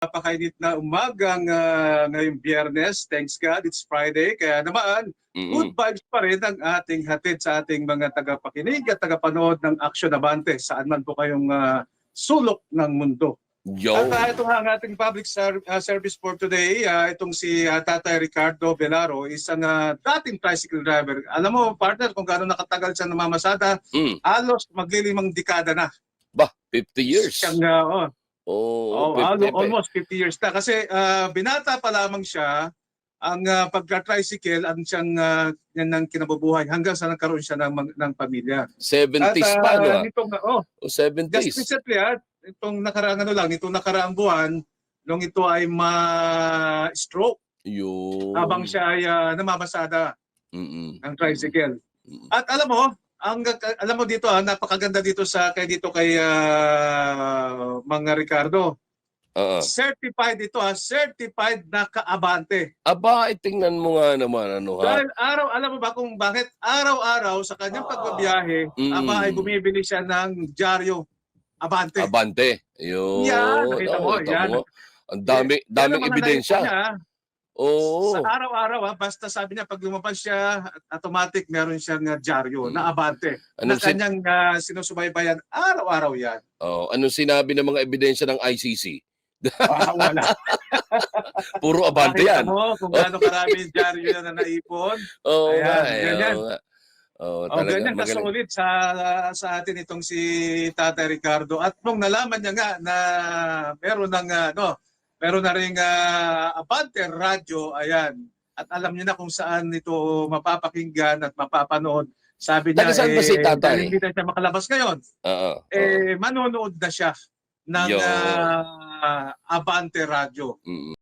napakainit na umagang ah, ngayong biyernes. Thanks God, it's Friday. Kaya naman, Mm-mm. good vibes pa rin ang ating hatid sa ating mga tagapakinig at tagapanood ng Action Abante saan man po kayong ah, sulok ng mundo. Yo. At uh, ito nga ang ating public ser- uh, service for today. Uh, itong si uh, Tatay Ricardo Velaro, isang uh, dating tricycle driver. Alam mo, partner, kung gaano nakatagal siya namamasada, Mm. alos maglilimang dekada na. Ba, 50 years. Siyang, uh, oh, Oh, oh, 50 alo- pe- almost 50 years na. Kasi uh, binata pa lamang siya, ang uh, pagka-tricycle, ang siyang uh, yan ng kinabubuhay hanggang sa nagkaroon siya ng, mag- ng pamilya. 70s uh, pa, no? ah? nitong, oh, O Just 70s. recently, ah, itong nakaraang ano lang, itong nakaraang buwan, nung ito ay ma-stroke Yun. habang siya ay ah, namamasada Mm-mm. ng tricycle. Mm-mm. At alam mo, ang alam mo dito, ah, napakaganda dito sa kay dito kay ah, mga Ricardo. Oo. Certified ito ha, certified na kaabante. Aba, eh, tingnan mo nga naman, ano ha? Dahil araw, alam mo ba kung bakit araw-araw sa kanyang pagbabiyahe, Mm. aba ay bumibili siya ng dyaryo Abante. Abante. Yun. Yan, nakita mo, Oo, kita yan. mo. Ang dami, ang mga ebidensya. niya, Oo. Sa araw-araw, ha, basta sabi niya, pag lumabas siya, automatic meron siyang uh, dyaryo Mm. na abante. na Anong, sin- kanyang uh, sinusubaybayan araw-araw yan. oh, anong sinabi ng mga ebidensya ng ICC? Ah, wala. Puro abante Nakita yan. mo kung gaano karami yung dyaryo yan na naipon. Oo Ayan, nga eh. ganyan. Oo nga. Oo, O talaga. ganyan magaling. kasulit sa, sa atin itong si Tatay Ricardo. At nung nalaman niya nga na meron ng ano, meron na ring uh, Abante Radio, ayan. At alam niya na kung saan ito mapapakinggan at mapapanood. Sabi niya, Taga ba si Tatay? hindi na siya makalabas ngayon, Oo. eh, manonood na siya ng Yo. ah, Abante Radio. Mm.